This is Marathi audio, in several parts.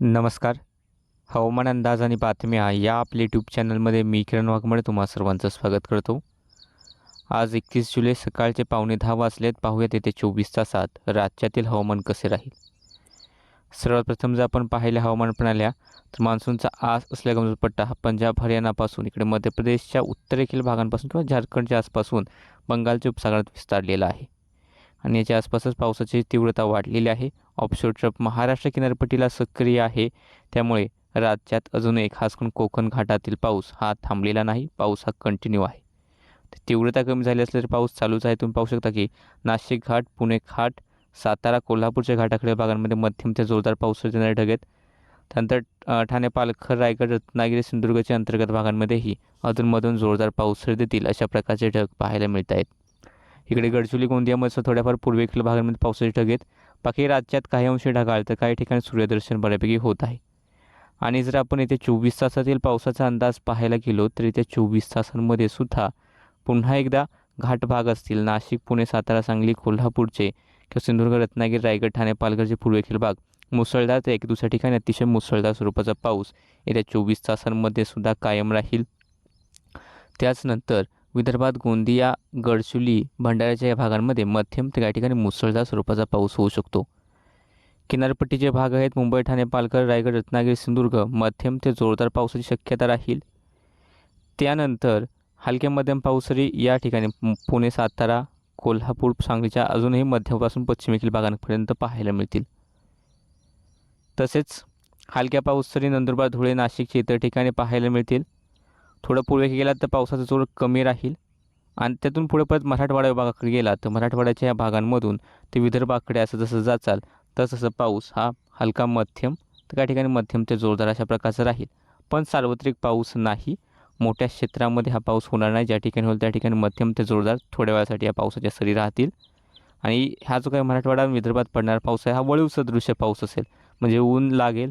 नमस्कार. हवामान अंदाज आणि बातम्या या आपल्या यूट्यूब चॅनलमध्ये मी किरण वाघमळे तुम्हा सर्वांचं स्वागत करतो. आज एकतीस जुलै सकाळचे पावणे दहा वाजलेत. पाहूयात येथे चोवीस तासात राज्यातील हवामान कसे राहील. सर्वात प्रथम जर आपण पाहिल्या हवामान प्रणाल्या तर मान्सूनचा आस असलेला कमजोर पट्टा हा पंजाब हरियाणापासून इकडे मध्य प्रदेशच्या उत्तरेखील भागांपासून किंवा झारखंडच्या आसपासून बंगालच्या उपसागरात विस्तारलेला आहे. आणि याच्या आसपासच पावसाची तीव्रता वाढलेली आहे. ऑफशोर ट्रप महाराष्ट्र किनारपट्टीला सक्रिय आहे. त्यामुळे राज्यात अजूनही खास करून कोकण घाटातील पाऊस हा थांबलेला नाही. पाऊस हा कंटिन्यू आहे. तीव्रता कमी झाली असली तरी पाऊस चालूच आहे. तुम्ही पाहू शकता की नाशिक घाट पुणे घाट सातारा कोल्हापूरच्या घाटाकडे भागांमध्ये मध्यम ते जोरदार पाऊस देणारे ढग आहेत त्यानंतर ठाणे पालघर रायगड रत्नागिरी सिंधुदुर्गच्या अंतर्गत भागांमध्येही अधूनमधून जोरदार पाऊस देतील अशा प्रकारचे ढग पाहायला मिळत आहेत इकडे गडचिरोली गोंदियामध्ये थोड्याफार पूर्वेकडील भागांमध्ये पावसाचे ढग आहेत. बाकी राज्यात काही अंशी ढगाळ तर काही ठिकाणी सूर्यदर्शन बऱ्यापैकी होत आहे. आणि जर आपण येथे चोवीस तासातील पावसाचा अंदाज पाहायला गेलो तर येत्या चोवीस तासांमध्ये सुद्धा पुन्हा एकदा घाट भाग असतील. नाशिक पुणे सातारा सांगली कोल्हापूरचे किंवा सिंधुदुर्ग रत्नागिरी रायगड ठाणे पालघरचे पूर्वेखील भाग मुसळधार ते एक दुसऱ्या ठिकाणी अतिशय मुसळधार स्वरूपाचा पाऊस येत्या चोवीस तासांमध्ये सुद्धा कायम राहील. त्याचनंतर विदर्भात गोंदिया गडचुली भंडाऱ्याच्या या भागांमध्ये मध्यम ते काही ठिकाणी मुसळधार स्वरूपाचा पाऊस होऊ शकतो. किनारपट्टीचे भाग आहेत मुंबई ठाणे पालघर रायगड रत्नागिरी सिंधुदुर्ग. मध्यम ते जोरदार पावसाची शक्यता राहील. त्यानंतर हलक्या मध्यम पाऊसरी या ठिकाणी पुणे सातारा कोल्हापूर सांगलीच्या अजूनही मध्यपासून पश्चिमेकडील भागांपर्यंत पाहायला मिळतील. तसेच हलक्या पाऊसरी नंदुरबार धुळे नाशिकच्या इतर ठिकाणी पाहायला मिळतील. थोडं पुढे गेलात तर पावसाचा जोर कमी राहील. आणि त्यातून पुढे परत मराठवाडा विभागाकडे गेला तर मराठवाड्याच्या या भागांमधून ते विदर्भाकडे असं जसं जाचाल तसं पाऊस हा हलका मध्यम तर काही ठिकाणी मध्यम ते जोरदार अशा प्रकारचा राहील. पण सार्वत्रिक पाऊस नाही. मोठ्या क्षेत्रामध्ये हा पाऊस होणार नाही. ज्या ठिकाणी होईल त्या ठिकाणी मध्यम ते जोरदार थोड्या वेळासाठी या पावसाच्या सरी राहतील. आणि हा जो काही मराठवाडा विदर्भात पडणारा पाऊस आहे हा वळीव सदृश्य पाऊस असेल. म्हणजे ऊन लागेल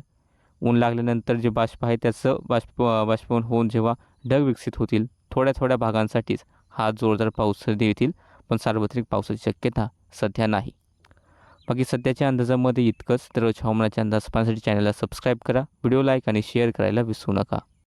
ऊन लागल्यानंतर जे बाष्प आहे त्याचं बाष्प बाष्पवन होऊन जेव्हा ढग विकसित होतील थोड्या थोड्या भागांसाठीच हा जोरदार पाऊस देतील पण सार्वत्रिक पावसाची शक्यता सध्या नाही. बाकी सध्याच्या अंदाजामध्ये इतकंच तर हवामानाच्या अंदाज पाहण्यासाठी चॅनलला सबस्क्राईब करा व्हिडिओ लाईक आणि शेअर करायला विसरू नका.